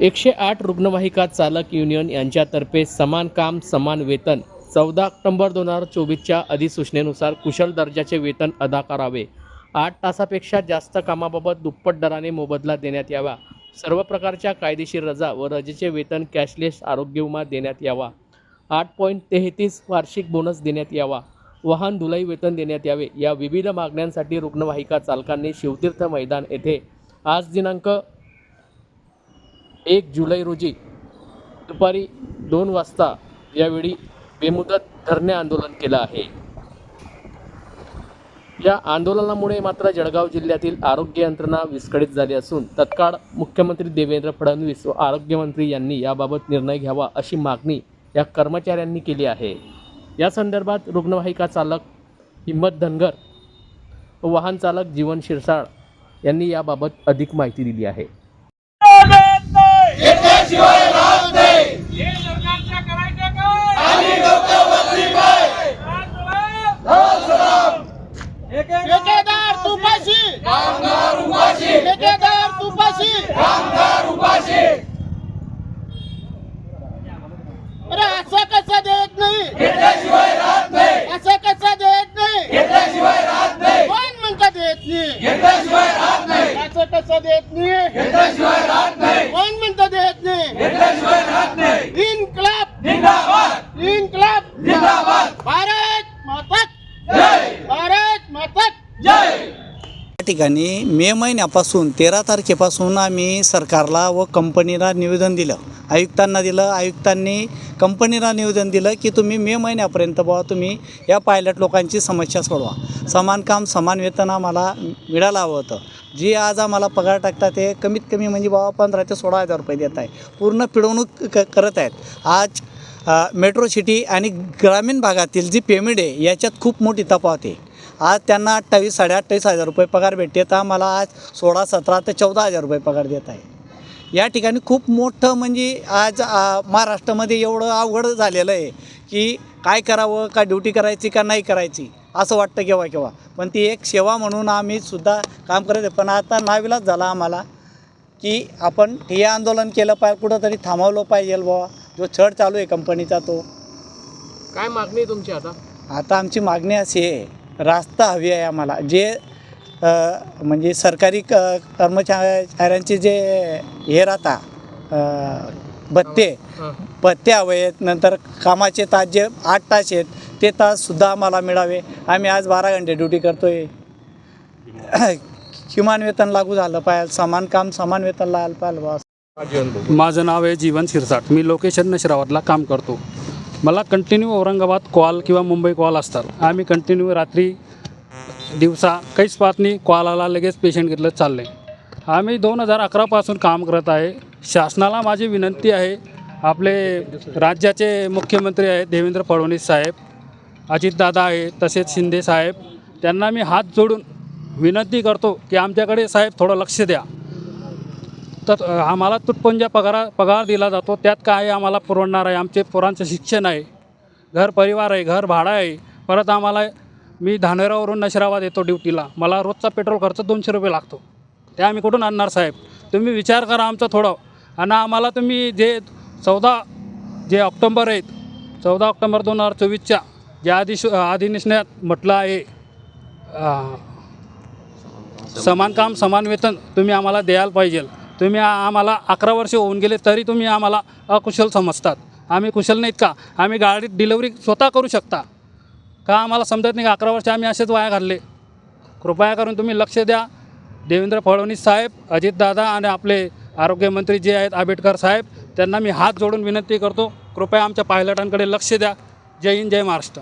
एकशे आठ रुग्णवाहिका चालक युनियन यांच्यातर्फे समान काम समान वेतन. चौदा ऑक्टोबर दोन हजार चोवीसच्या अधिसूचनेनुसार कुशल दर्जाचे वेतन अदा करावे. आठ तासापेक्षा जास्त कामाबाबत दुप्पट दराने मोबदला देण्यात यावा. सर्व प्रकारच्या कायदेशीर रजा व रजेचे वेतन कॅशलेस आरोग्य विमा देण्यात यावा. आठ पॉईंट तेहतीस वार्षिक बोनस देण्यात यावा. वाहन धुलाई वेतन देण्यात यावे. या विविध मागण्यांसाठी रुग्णवाहिका चालकांनी शिवतीर्थ मैदान येथे आज दिनांक एक जुलै रोजी दुपारी दोन वाजता यावेळी बेमुदत धरणे आंदोलन केलं आहे. या आंदोलनामुळे मात्र जळगाव जिल्ह्यातील आरोग्य यंत्रणा विस्कळीत झाली असून तत्काळ मुख्यमंत्री देवेंद्र फडणवीस व आरोग्यमंत्री यांनी याबाबत निर्णय घ्यावा अशी मागणी या कर्मचाऱ्यांनी केली आहे. या संदर्भात रुग्णवाहिका चालक हिम्मत धनगर व वाहन चालक जीवन शिरसाळ यांनी याबाबत अधिक माहिती दिली आहे. हे सरकारच्या करायचं काय ठेकेदार तुपाशी कामगार उपाशी ठेकेदार तुपाशी कामगार उपाशी अरे असं कसं देत नाही घेतल्याशिवाय राहत नाही असं कसं देत नाही घेतल्याशिवाय राहत नाही कोण म्हणतं देत नाही घेतल्याशिवाय राहत नाही असं कसं देत नाही घेतल्याशिवाय राहत नाही कोण म्हणतं देत नाही घेतल्याशिवाय राहत नाही इन्कलाब जिंदाबाद इन्कलाब जिंदाबाद भारत माता जय भारत माता जय या ठिकाणी मे महिन्यापासून तेरा तारखेपासून आम्ही सरकारला व कंपनीला निवेदन दिलं. आयुक्तांना दिलं. आयुक्तांनी कंपनीला निवेदन दिलं की तुम्ही मे महिन्यापर्यंत बुवा तुम्ही या पायलट लोकांची समस्या सोडवा. समान काम समान वेतन आम्हाला मिळालं हवं होतं. जी आज आम्हाला पगार टाकतात ते कमीत कमी म्हणजे बाबा पंधरा ते सोळा हजार रुपये देत आहे पूर्ण पिळवणूक क करत आहेत. आज मेट्रो सिटी आणि ग्रामीण भागातील जी पेमेंट आहे याच्यात खूप मोठी तफावत आहे. आज त्यांना अठ्ठावीस साडे अठ्ठावीस हजार रुपये पगार भेटते तर आम्हाला आज सोळा सतरा ते चौदा हजार रुपये पगार देत आहे. या ठिकाणी खूप मोठं म्हणजे आज महाराष्ट्रामध्ये एवढं अवघड झालेलं आहे की काय करावं का ड्युटी करायची का नाही करायची असं वाटतं केव्हा केव्हा. पण ती एक सेवा म्हणून आम्ही सुद्धा काम करत आहे. पण आता नाविलाच झाला आम्हाला की आपण हे आंदोलन केलं पाहिजे कुठंतरी थांबवलं पाहिजे बाबा जो छळ चालू आहे कंपनीचा तो. काय मागणी तुमची आता? आता आमची मागणी अशी आहे रास्ता हवी आहे आम्हाला. जे म्हणजे सरकारी क कर्मचाऱ्यांचे जे हे राहता भत्ते भत्ते हवे आहेत. नंतर कामाचे तास जे आठ तास आहेत ते ताससुद्धा आम्हाला मिळावे. आम्ही आज बारा घंटे ड्युटी करतो आहे किमान वेतन लागू झालं पाहिजे. समान काम समान वेतन लागायला पाहिजे. बस माझं नाव आहे जीवन शिरसाट. मी लोकेशन नशिराबादला काम करतो. मला कंटिन्यू औरंगाबाद कॉल किंवा मुंबई कॉल असतात. आम्ही कंटिन्यू रात्री दिवसा काहीच पाहत नाही कॉल आला लगेच पेशंट घेतलं चाललं आहे आम्ही दोन हजार अकरापासून काम करत आहे. शासनाला माझी विनंती आहे आपले राज्याचे मुख्यमंत्री आहेत देवेंद्र फडणवीस साहेब अजितदादा आहे तसेच शिंदे साहेब त्यांना मी हात जोडून विनंती करतो की आमच्याकडे साहेब थोडं लक्ष द्या. तर आम्हाला तुटपुंजा पगारा पगार दिला जातो. त्यात काय आम्हाला पुरवणार आहे. आमचे पोरांचं शिक्षण आहे. घर परिवार आहे घर भाडं आहे. परत आम्हाला मी धानेरावरून नशिराबाद येतो ड्युटीला. मला रोजचा पेट्रोल खर्च दोनशे रुपये लागतो. ते आम्ही कुठून आणणार साहेब? तुम्ही विचार करा आमचं थोडं. आणि आम्हाला तुम्ही जे चौदा जे ऑक्टोंबर आहेत चौदा ऑक्टोंबर दोन हजार चोवीसच्या ज्या आदिश अधिनिषेधात म्हटलं आहे समान काम समान वेतन तुम्ही आम्हाला द्यायला पाहिजे. तुम्ही आम्हाला अकरा वर्ष होऊन गेले तरी तुम्ही आम्हाला अकुशल समजतात. आम्ही कुशल नाहीत का? आम्ही गाडीत डिलेवरी स्वतः करू शकता. का आम्हाला समजत नाही का अकरा वर्ष आम्ही असेच वाया घालले? कृपया करून तुम्ही लक्ष द्या. देवेंद्र फडणवीस साहेब अजितदादा आणि आपले आरोग्यमंत्री जे आहेत आंबेडकर साहेब त्यांना मी हात जोडून विनंती करतो. कृपया आमच्या पायलटांकडे लक्ष द्या. जय हिंद जय महाराष्ट्र.